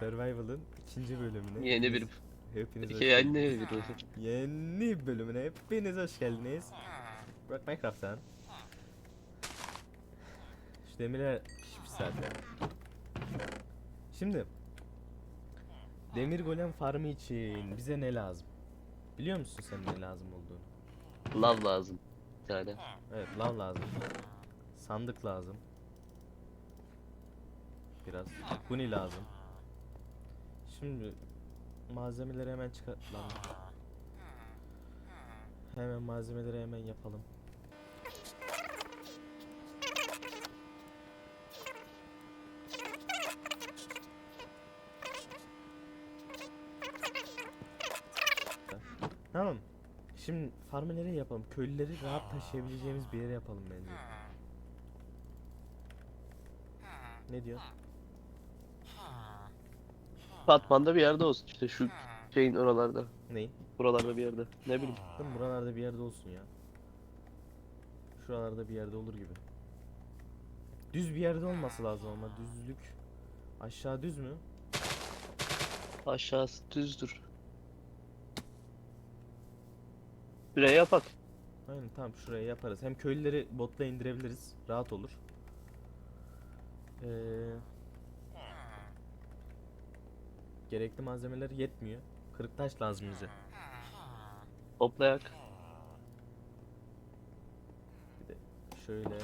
Survival'ın ikinci bölümüne. Yeni bir Hepiniz hoş şey geldiniz. bir Yeni bölümüne hepiniz hoş geldiniz. Bırak Minecraft'tan. Şu demirler pişmiş zaten. Şimdi Demir golem farmı için bize ne lazım? Biliyor musun sen ne lazım olduğunu? lav lazım. Bir tane. Evet lav lazım. Sandık lazım. Biraz. Huni lazım. Şimdi malzemeleri hemen çıkar... Lan. Hemen malzemeleri hemen yapalım. Tamam. Şimdi farmı nereye yapalım? Köylüleri rahat taşıyabileceğimiz bir yere yapalım bence. Ne diyor? Batman'da bir yerde olsun işte şu şeyin oralarda. Ney? Buralarda bir yerde. Ne bileyim. Değil mi? Buralarda bir yerde olsun ya. Şuralarda bir yerde olur gibi. Düz bir yerde olması lazım ama düzlük. Aşağı düz mü? Aşağısı düzdür. Buraya yapak. Aynen tamam şuraya yaparız. Hem köylüleri botla indirebiliriz. Rahat olur. Ee, gerekli malzemeler yetmiyor. Kırık taş lazım bize. Toplayak. Bir de şöyle.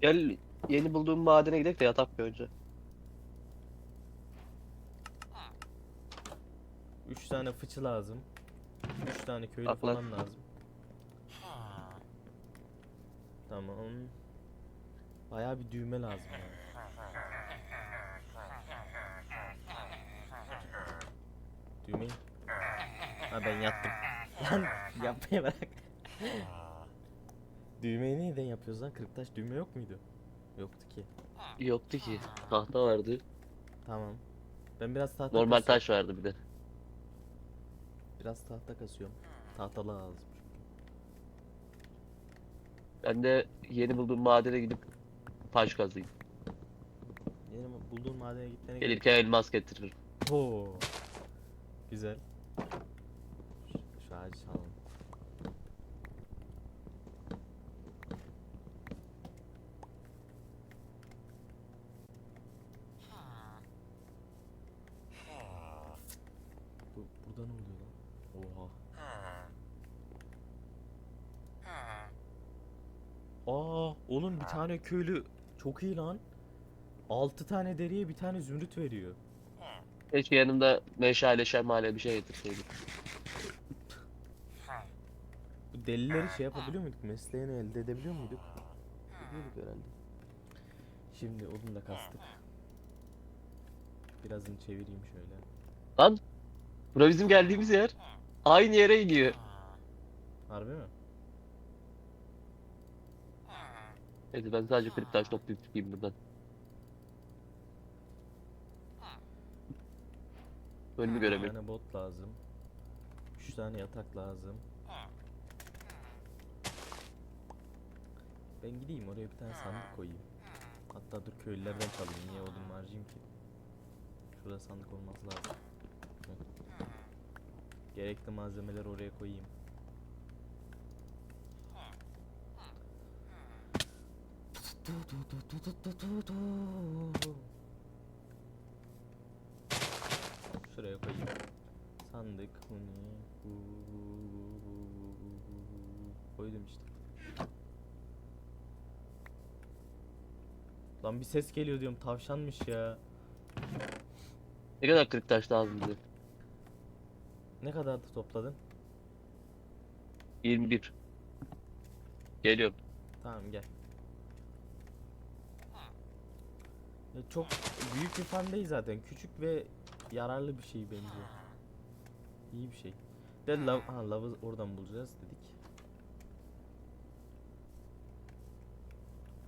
Gel yeni bulduğum madene gidelim de yatak bir önce. 3 tane fıçı lazım. 3 tane köylü Bak lan. falan lazım. Tamam. Bayağı bir düğme lazım yani. Düğmeyi. Ha ben yattım. Lan yapmayı bırak. Düğmeyi neyden yapıyoruz lan? Kırıktaş düğme yok muydu? Yoktu ki. Yoktu ki. Tahta vardı. Tamam. Ben biraz tahta Normal kasıyorum. taş vardı bir de. Biraz tahta kasıyorum. Tahtalı lazım. Ben de yeni bulduğum madene gidip taş kazayım. Yeni bulduğun madene gitmene gerek Gelirken elmas getiririm. Oo. Güzel. Şu, şu ağacı çalalım. Bu, burada ne oluyor lan? Oha. Aa, oğlum bir tane köylü çok iyi lan. 6 tane deriye bir tane zümrüt veriyor. Keşke yanımda meşale şemale bir şey getirseydim. Bu delileri şey yapabiliyor muyduk? Mesleğini elde edebiliyor muyduk? Ediyorduk herhalde. Şimdi odun da kastık. Birazını çevireyim şöyle. Lan! Bura bizim geldiğimiz yer. Aynı yere iniyor. Harbi mi? Neyse ben sadece kırık taş toplayıp çıkayım buradan. Önümü Bir tane bot lazım. 3 tane yatak lazım. Ben gideyim oraya bir tane sandık koyayım. Hatta dur köylülerden çalayım. Niye odun harcayayım ki? Şurada sandık olması lazım. Heh. Gerekli malzemeleri oraya koyayım. Şuraya koyayım. Sandık. Koydum işte. Lan bir ses geliyor diyorum tavşanmış ya. Ne kadar kırık taş lazım bize? Ne kadar da topladın? 21. Geliyorum. Tamam gel. Ya çok büyük bir fan değil zaten. Küçük ve yararlı bir şey bence. İyi bir şey. De lav, ha lavı oradan bulacağız dedik.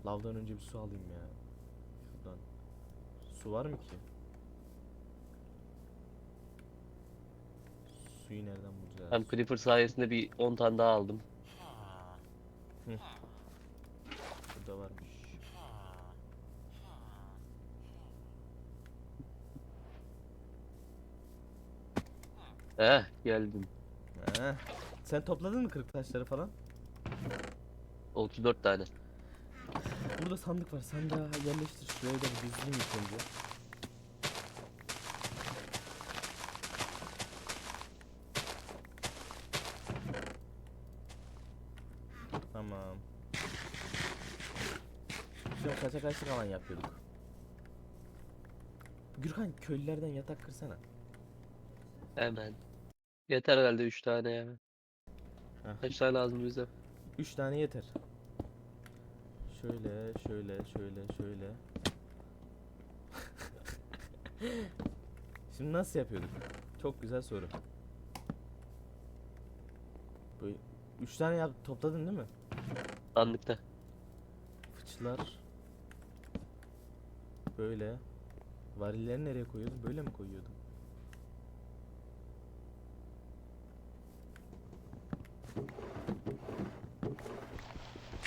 Lavdan önce bir su alayım ya. Şuradan. Su var mı ki? Suyu nereden bulacağız? Ben Creeper sayesinde bir 10 tane daha aldım. Burada varmış. Eh geldim. Heh. Sen topladın mı kırık taşları falan? 34 tane. Burada sandık var. Sandığa yerleştir. Şuraya da bir dizeyim ilk önce. Tamam. Şimdi kaça kaçlık alan yapıyorduk. Gürkan köylülerden yatak kırsana. Hemen. Yeter herhalde 3 tane ya. Heh. Kaç tane lazım bize? 3 tane yeter. Şöyle, şöyle, şöyle, şöyle. Şimdi nasıl yapıyorduk? Çok güzel soru. Böyle 3 tane yap topladın değil mi? Sandıkta. Fıçılar. Böyle. Varilleri nereye koyuyordum? Böyle mi koyuyordum?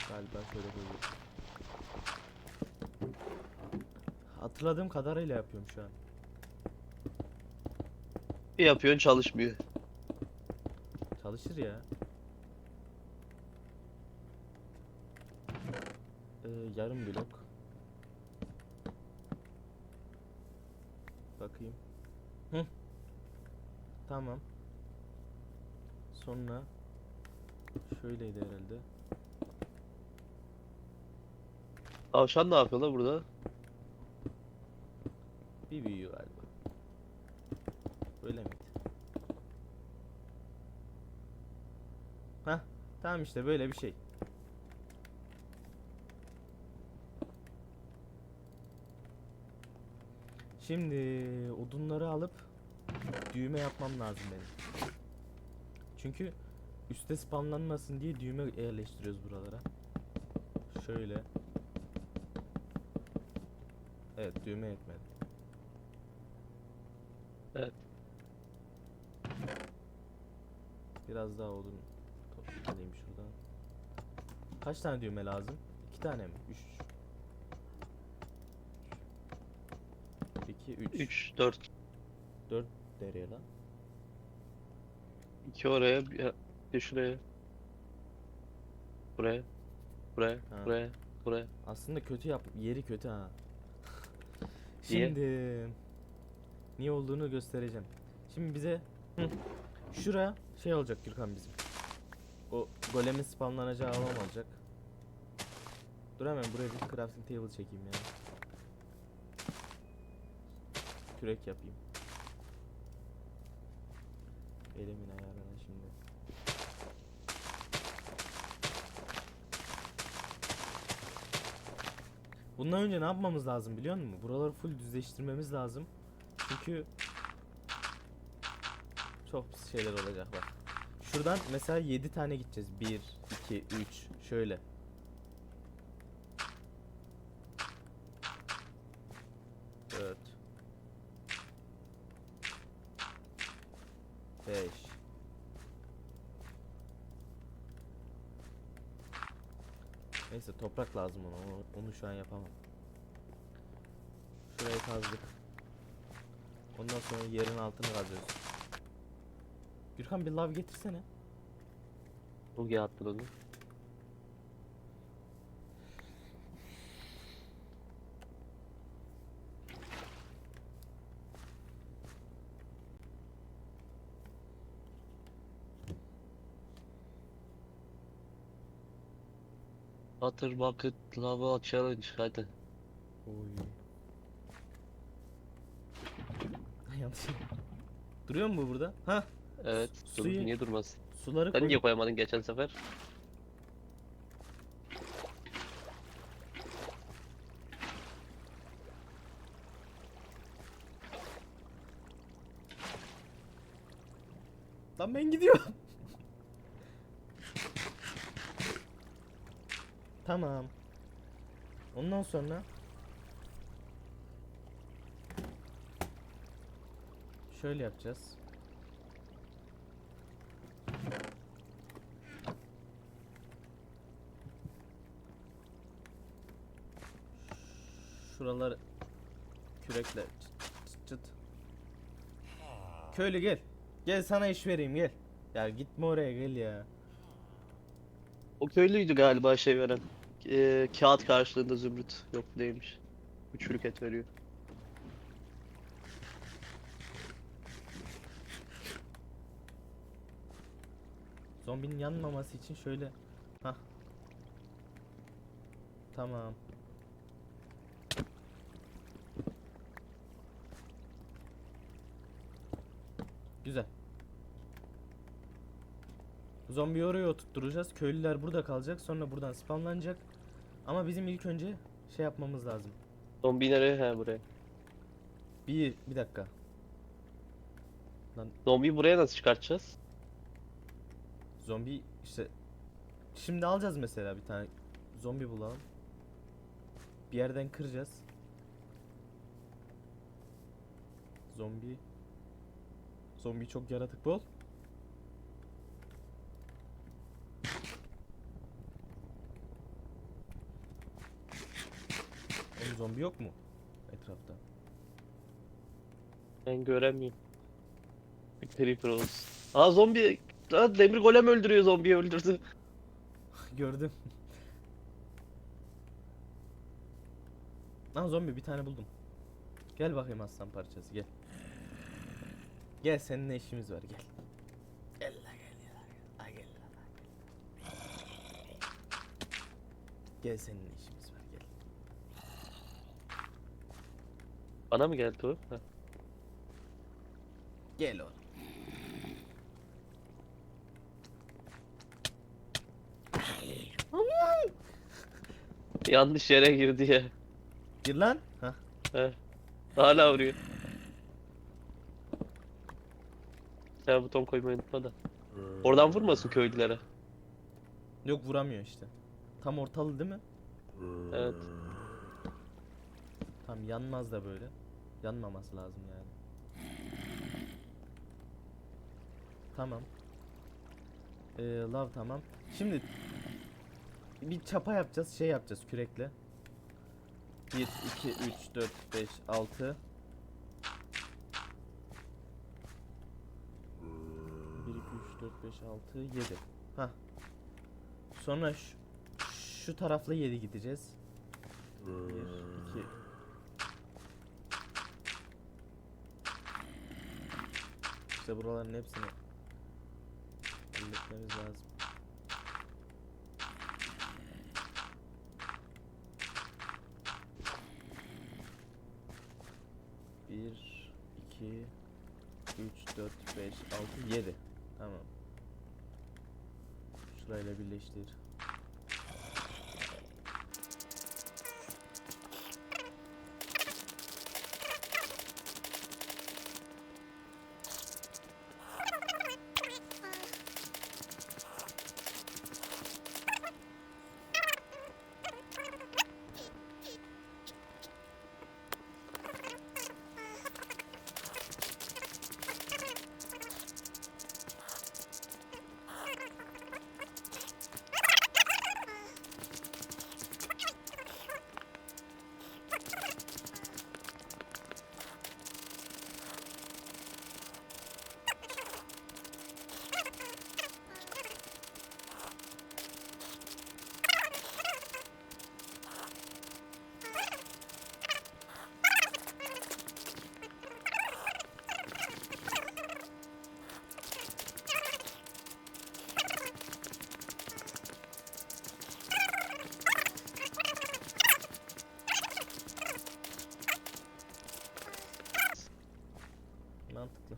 Galiba şöyle koyuyordum. Hatırladığım kadarıyla yapıyorum şu an. Bir yapıyorsun çalışmıyor. Çalışır ya. Ee, yarım blok. Bakayım. Hı. Tamam. Sonra şöyleydi herhalde. Tavşan ne yapıyor lan burada? Bir büyüyor galiba. Öyle miydi? Hah, tamam işte böyle bir şey. Şimdi odunları alıp düğme yapmam lazım benim. Çünkü üste spamlanmasın diye düğme yerleştiriyoruz buralara. Şöyle. Evet düğme yetmedi. Evet. Biraz daha odun toplayayım şuradan. Kaç tane düğme lazım? İki tane mi? Üç. İki, üç. 3, 4. Dört nereye lan? 2 oraya, bir, bir şuraya. Buraya. Buraya, Ha. buraya, buraya. Aslında kötü yap yeri kötü ha. Niye? Şimdi niye olduğunu göstereceğim. Şimdi bize hı, şuraya şey olacak Gürkan bizim. O golemin spamlanacağı alan olacak. Dur hemen buraya bir crafting table çekeyim ya. Kürek yapayım. Elimin ayarına şimdi. Bundan önce ne yapmamız lazım biliyor musun? Buraları full düzleştirmemiz lazım. Çünkü çok pis şeyler olacak bak. Şuradan mesela 7 tane gideceğiz. 1, 2, 3 şöyle. Dört. Beş. Neyse toprak lazım ona. Onu, onu şu an yapamam. Şurayı kazdık. Ondan sonra yerin altını kazıyoruz. Gürkan bir lav getirsene. Ugi attın onu. Water bucket lava challenge hadi. Oy. Yanlış. Duruyor mu bu burada? Ha, Evet, dur, Suyu- niye durmaz? suları Sen koy. niye koyamadın geçen sefer? Lan ben gidiyorum. Tamam. Ondan sonra şöyle yapacağız. Şuraları kürekle çıt çıt çıt. Köylü gel. Gel sana iş vereyim gel. Ya gitme oraya gel ya. O köylüydü galiba şey veren. Ee, kağıt karşılığında zümrüt. Yok değilmiş. Üçlük et veriyor. Zombinin yanmaması için şöyle. Hah. Tamam. Güzel. Zombiyi oraya oturtturacağız. Köylüler burada kalacak. Sonra buradan spamlanacak. Ama bizim ilk önce şey yapmamız lazım. Zombi nereye? He buraya. Bir, bir dakika. Zombiyi buraya nasıl çıkartacağız? Zombi işte şimdi alacağız mesela bir tane zombi bulalım. Bir yerden kıracağız. Zombi Zombi çok yaratık bol. Zombi yok mu etrafta? Ben göremiyorum. Bir peripher olsun. Aa zombi. Aa, demir golem öldürüyor zombiyi öldürdü. Gördüm. Lan zombi bir tane buldum. Gel bakayım aslan parçası gel. Gel seninle işimiz var gel. Gel la gel ya. Gel la gel. Gel seninle işimiz var gel. Bana mı geldi o? Ha. Gel oğlum. Yanlış yere girdi ya. Gir lan. Hah. He. Hala vuruyor. Sen buton koymayı unutma da. Oradan vurmasın köylülere. Yok vuramıyor işte. Tam ortalı değil mi? Evet. Tam yanmaz da böyle. Yanmaması lazım yani. Tamam. Ee, lav tamam. Şimdi bir çapa yapacağız, şey yapacağız kürekle. 1 2 3 4 5 6 1 2 3 4 5 6 7. Ha. Sonra şu, şu tarafla 7 gideceğiz. 1 2 İşte buraların hepsini halletmemiz lazım. Bir, iki, üç, dört, beş, altı, yedi. Tamam. Şurayla birleştir. Mantıklı.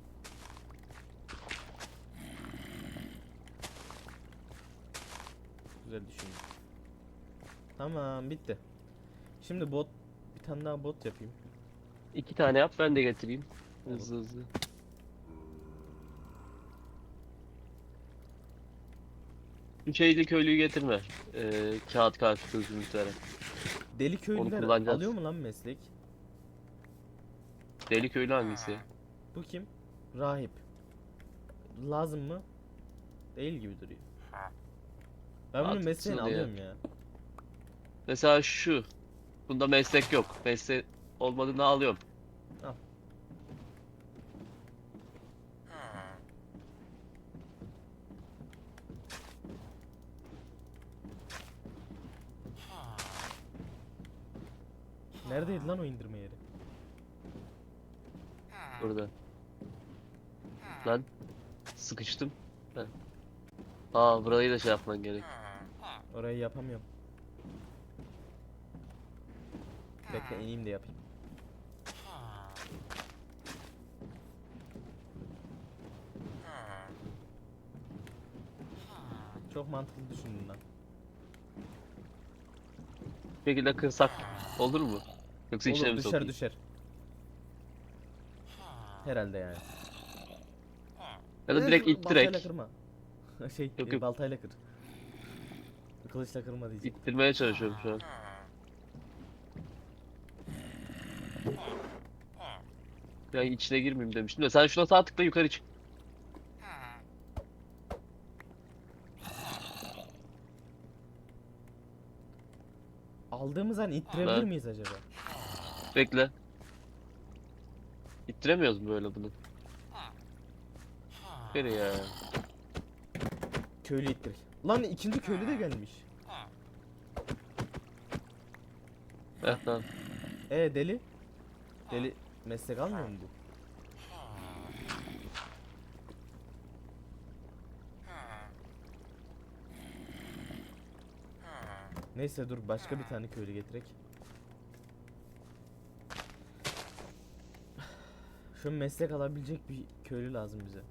Güzel düşündüm. Tamam bitti. Şimdi bot bir tane daha bot yapayım. İki tane yap ben de getireyim. Hızlı hızlı. Şeyli köylüyü getirme. Ee, kağıt karşılığı zümrüt veren. Deli köylüler kullanacağız. alıyor mu lan meslek? Deli köylü hangisi? Bu kim? Rahip. Lazım mı? Değil gibi duruyor. Ben bunun Mantıksız mesleğini alıyorum ya. Mesela şu. Bunda meslek yok. Meslek olmadığını alıyorum. Al. Neredeydi lan o indirme yeri? Burada. Lan sıkıştım. Ben. Aa burayı da şey yapman gerek. Orayı yapamıyorum. Bekle ineyim de yapayım. Çok mantıklı düşündün lan. Bu şekilde kırsak olur mu? Yoksa içine Olur mi düşer sokayım? düşer. Herhalde yani. Ya da direkt it Baltayla direkt. kırma. şey Yok, e, yok. baltayla kır. Kılıçla kırma diyecek. İttirmeye çalışıyorum şu an. Ya içine girmeyeyim demiştim de sen şuna sağ tıkla yukarı çık. Aldığımız an ittirebilir Lan. miyiz acaba? Bekle. İttiremiyoruz mu böyle bunu? Geri ya. Köylü ittir. Lan ikinci köylü de gelmiş. Heh tamam. E deli. Deli meslek almıyor mu bu? Neyse dur başka bir tane köylü getirek. Şu meslek alabilecek bir köylü lazım bize.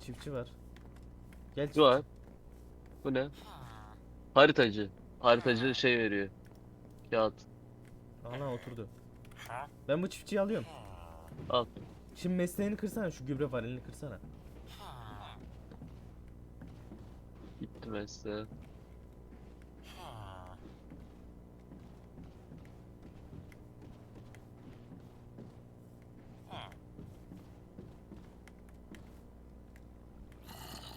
Çiftçi var. Gel çiftçi. Var. Bu ne? Haritacı. Haritacı şey veriyor. Kağıt. Ana oturdu. Ben bu çiftçiyi alıyorum. Al. Şimdi mesleğini kırsana şu gübre varilini kırsana. Gitti mesleğe.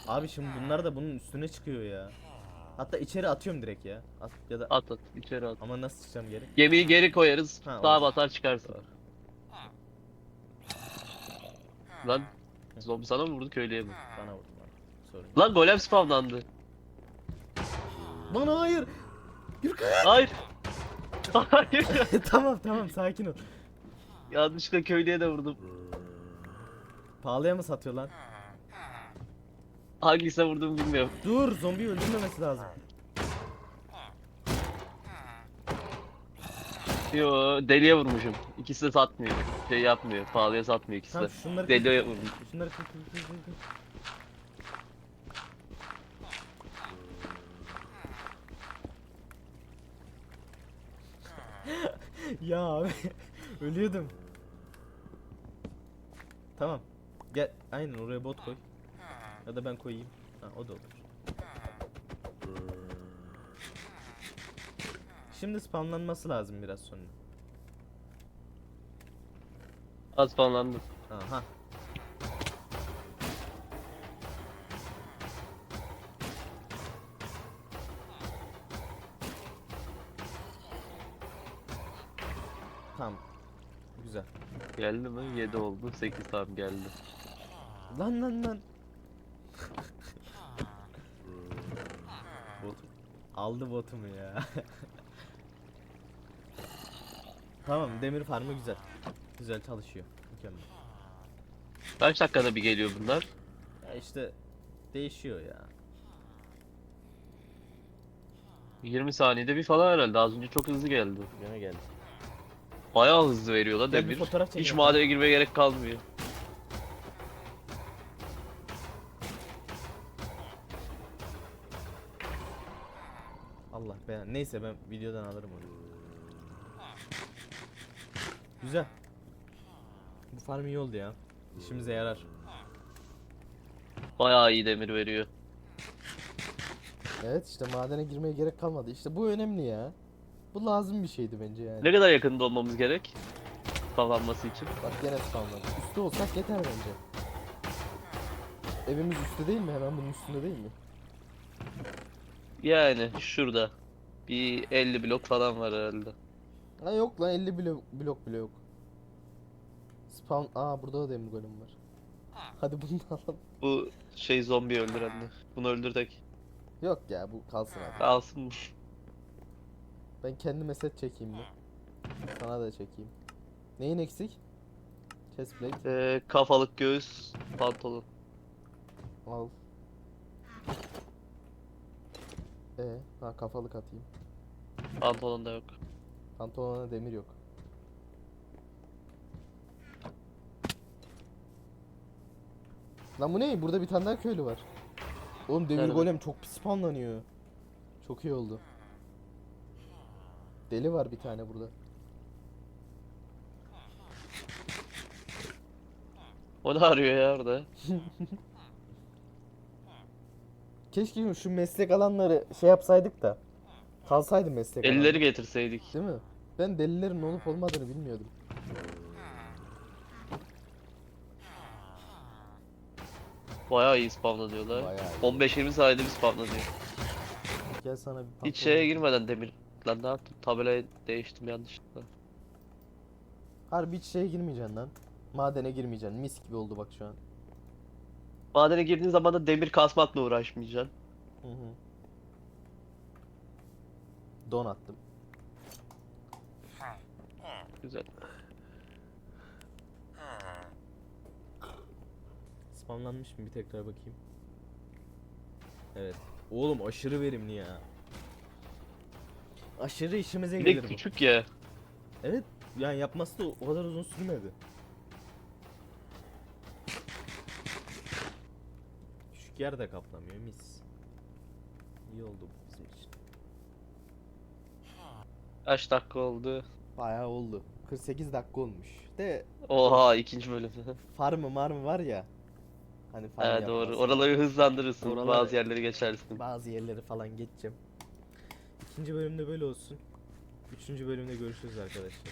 Abi şimdi bunlar da bunun üstüne çıkıyor ya. Hatta içeri atıyorum direkt ya. At ya da At at. içeri at. ama nasıl çıkacağım geri? Gemiyi geri koyarız. Ha, Sağa olur. basar çıkarsın. Lan zombi sana mı vurdu köylüye mi? Bana vurdu lan. Sorry. Lan golem spamlandı. Lan hayır. Hayır. Hayır. tamam tamam sakin ol. Yanlışlıkla köylüye de vurdum. Pahalıya mı satıyor lan? Hangisine vurduğumu bilmiyorum. Dur zombi öldürmemesi lazım. Yo deliye vurmuşum. İkisi de satmıyor. Şey yapmıyor. Pahalıya satmıyor ikisi de. Tamam şunları. Deliye vurmuş. Şunları kır kır kır. kır. ya abi ölüyordum. Tamam. Gel aynen oraya bot koy. Ya da ben koyayım. Ha o da olur. Şimdi spamlanması lazım biraz sonra. Az spamlandı. Aha. Tamam. Güzel. Geldi mi? 7 oldu. 8 tamam geldi. Lan lan lan. Bot. Aldı botumu ya. tamam demir farmı güzel. Güzel çalışıyor. Mükemmel. Kaç dakikada bir geliyor bunlar? Ya işte değişiyor ya. 20 saniyede bir falan herhalde. Az önce çok hızlı geldi. Gene geldi. Bayağı hızlı veriyor la bir demir. fotoğraf Hiç madene girmeye gerek kalmıyor. Neyse ben videodan alırım onu. Güzel. Bu farm iyi oldu ya. İşimize yarar. Bayağı iyi demir veriyor. Evet işte madene girmeye gerek kalmadı. İşte bu önemli ya. Bu lazım bir şeydi bence yani. Ne kadar yakında olmamız gerek? Spamlanması için. Bak gene spamladı. Üstte olsak yeter bence. Evimiz üstte değil mi? Hemen bunun üstünde değil mi? Yani şurada. Bir 50 blok falan var herhalde. Ha yok lan 50 blok, blok bile yok. Spawn... Aa burada da demir golem var. Hadi bunu da alalım. Bu şey zombi öldüren de. Bunu öldürdük. Yok ya bu kalsın abi. Kalsın mı? Ben kendime set çekeyim mi? Sana da çekeyim. Neyin eksik? Chestplate Ee, kafalık göğüs pantolon. al. E, ha kafalık atayım. Pantolon da yok. Pantolona demir yok. Lan bu ne? Burada bir tane daha köylü var. Oğlum demir Nerede? golem çok pis spawnlanıyor. Çok iyi oldu. Deli var bir tane burada. O ne arıyor ya orada? Keşke şu meslek alanları şey yapsaydık da. Kalsaydı meslek alanı. Elleri getirseydik. Değil mi? Ben delilerin olup olmadığını bilmiyordum. Bayağı iyi spamlanıyorlar. Bayağı iyi. 15-20 saniyede bir spamlanıyor. Gel sana bir Hiç şeye girmeden demir. Lan ne yaptım? Tabelayı değiştim yanlışlıkla. Harbi hiç şeye girmeyeceksin lan. Madene girmeyeceksin. Mis gibi oldu bak şu an. Madene girdiğin zaman da demir kasmakla uğraşmayacaksın. Hı hı. Don attım. Güzel. Spamlanmış mı bir tekrar bakayım. Evet. Oğlum aşırı verimli ya. Aşırı işimize Bir de gelir bu. küçük ya. Evet. Yani yapması da o kadar uzun sürmedi. Yer de kaplamıyor mis. İyi oldu bu bizim için. Kaç dakika oldu? Bayağı oldu. 48 dakika olmuş. De Oha ikinci bölüm. farmı marmı var ya. Hani farm He doğru. Oraları hızlandırırsın. Oraları- Bazı yerleri geçersin. Bazı yerleri falan geçeceğim. İkinci bölümde böyle olsun. Üçüncü bölümde görüşürüz arkadaşlar.